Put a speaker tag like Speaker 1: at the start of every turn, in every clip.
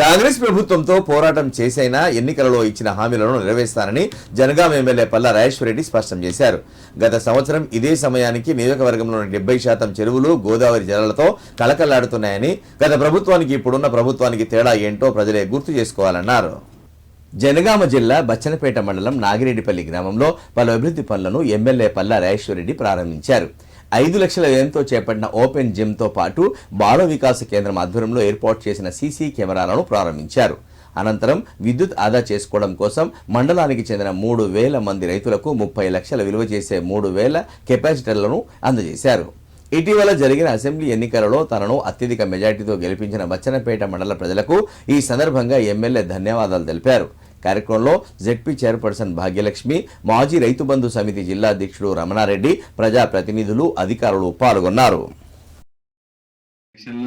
Speaker 1: కాంగ్రెస్ ప్రభుత్వంతో పోరాటం చేసైనా ఎన్నికలలో ఇచ్చిన హామీలను నెరవేర్స్తానని జనగాం ఎమ్మెల్యే పల్లా రాజేశ్వరరెడ్డి స్పష్టం చేశారు. గత సంవత్సరం ఇదే సమయానికి నియోజకవర్గంలోని డెబ్బై శాతం చెరువులు గోదావరి జలాలతో కళకళలాడుతున్నాయని గత ప్రభుత్వానికి ఇప్పుడున్న ప్రభుత్వానికి తేడా ఏంటో ప్రజలే గుర్తు చేసుకోవాలన్నారు. జనగామ జిల్లా బచ్చనపేట మండలం నాగిరెడ్డిపల్లి గ్రామంలో పలు అభివృద్ధి పనులను ఎమ్మెల్యే పల్లా రాజేశ్వరరెడ్డి ప్రారంభించారు. ఐదు లక్షల వ్యయంతో చేపట్టిన ఓపెన్ జిమ్తో పాటు బాల వికాస కేంద్రం ఆధ్వర్యంలో ఏర్పాటు చేసిన సీసీ కెమెరాలను ప్రారంభించారు. అనంతరం విద్యుత్ ఆదా చేసుకోవడం కోసం మండలానికి చెందిన మూడు వేల మంది రైతులకు ముప్పై లక్షల విలువ చేసే మూడు వేల కెపాసిటర్లను అందజేశారు. ఇటీవల జరిగిన అసెంబ్లీ ఎన్నికలలో తనను అత్యధిక మెజార్టీతో గెలిపించిన బచ్చనపేట మండల ప్రజలకు ఈ సందర్భంగా ఎమ్మెల్యే ధన్యవాదాలు తెలిపారు. కార్యక్రమంలో జెడ్పీ చైర్పర్సన్ భాగ్యలక్ష్మి మాజీ రైతు బంధు సమితి జిల్లా అధ్యక్షుడు రమణారెడ్డి ప్రజాప్రతినిధులు అధికారులు పాల్గొన్నారు.
Speaker 2: ఎలక్షన్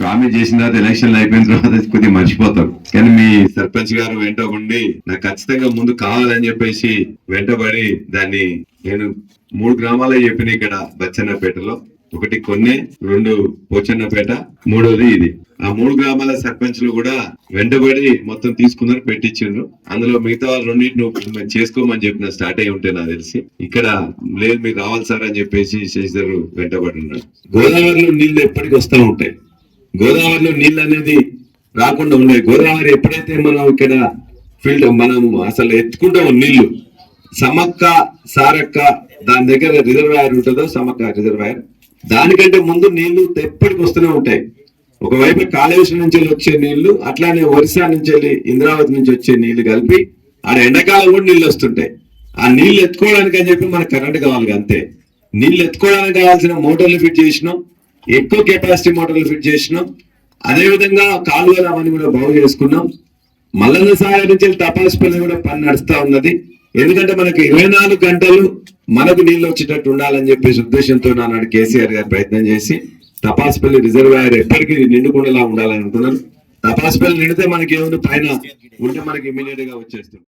Speaker 2: ప్రామిస్ చేసిన తర్వాత ఎలక్షన్లు అయిపోయిన తర్వాత కొద్దిగా మర్చిపోతారు కానీ మీ సర్పంచ్ గారు వెంట ఉండి నాకు ఖచ్చితంగా ముందు కావాలని చెప్పేసి వెంటబడి దాన్ని నేను మూడు గ్రామాలే చెప్పిన ఇక్కడ బచ్చన్నపేటలో. ఒకటి కొన్నే రెండు పోచన్నపేట మూడోది ఇది. ఆ మూడు గ్రామాల సర్పంచ్లు కూడా వెంటబడి మొత్తం తీసుకున్నారు పెట్టించిండ్రు. అందులో మిగతా వాళ్ళు రెండింటిని చేసుకోమని చెప్పిన స్టార్ట్ అయి ఉంటే నాకు తెలిసి. ఇక్కడ లేదు మీరు రావాలి సార్ అని చెప్పేసి శశిధర్ వెంటబడి ఉన్నారు. గోదావరిలో నీళ్ళు ఎప్పటికి వస్తూ ఉంటాయి. గోదావరిలో నీళ్ళు అనేది రాకుండా ఉండే గోదావరి ఎప్పుడైతే మనం ఇక్కడ ఫీల్డ్ మనం అసలు ఎత్తుకుంటాం నీళ్ళు సమక్క సారక్క దాని దగ్గర రిజర్వాయర్ ఉంటుందో సమక్క రిజర్వాయర్. దానికంటే ముందు నీళ్ళు ఎప్పటికి వస్తూనే ఉంటాయి. ఒకవైపు కాళేశ్వరం నుంచి వచ్చే నీళ్ళు అట్లానే ఒరిస్సా నుంచి వెళ్ళి ఇంద్రావతి నుంచి వచ్చే నీళ్ళు కలిపి ఆడ ఎండాకాలం కూడా నీళ్ళు వస్తుంటాయి. ఆ నీళ్ళు ఎత్తుకోవడానికి అని చెప్పి మనకు కరెంట్ కావాలి అంతే. నీళ్ళు ఎత్తుకోవడానికి కావాల్సిన మోటార్లు ఫిట్ చేసినాం. ఎక్కువ కెపాసిటీ మోటార్లు ఫిట్ చేసినాం. అదే విధంగా కాలువలు అవన్నీ కూడా బాగు చేసుకున్నాం. మల్లన్న సాగర్ నుంచి తపాసుపల్లి కూడా పని నడుస్తా ఉన్నది. ఎందుకంటే మనకి ఇరవై నాలుగు గంటలు మనకు నీళ్ళు వచ్చేటట్టు ఉండాలని చెప్పేసి ఉద్దేశంతో నాడు కేసీఆర్ గారు ప్రయత్నం చేసి తపాసుపల్లి రిజర్వాయర్ ఎప్పటికీ నిండుకుండేలా ఉండాలని అనుకున్నాను తపాసుపల్లి నిండితే మనకి ఏముంది? పైన ఉంటే మనకి ఇమీడియట్గా వచ్చేస్తుంది.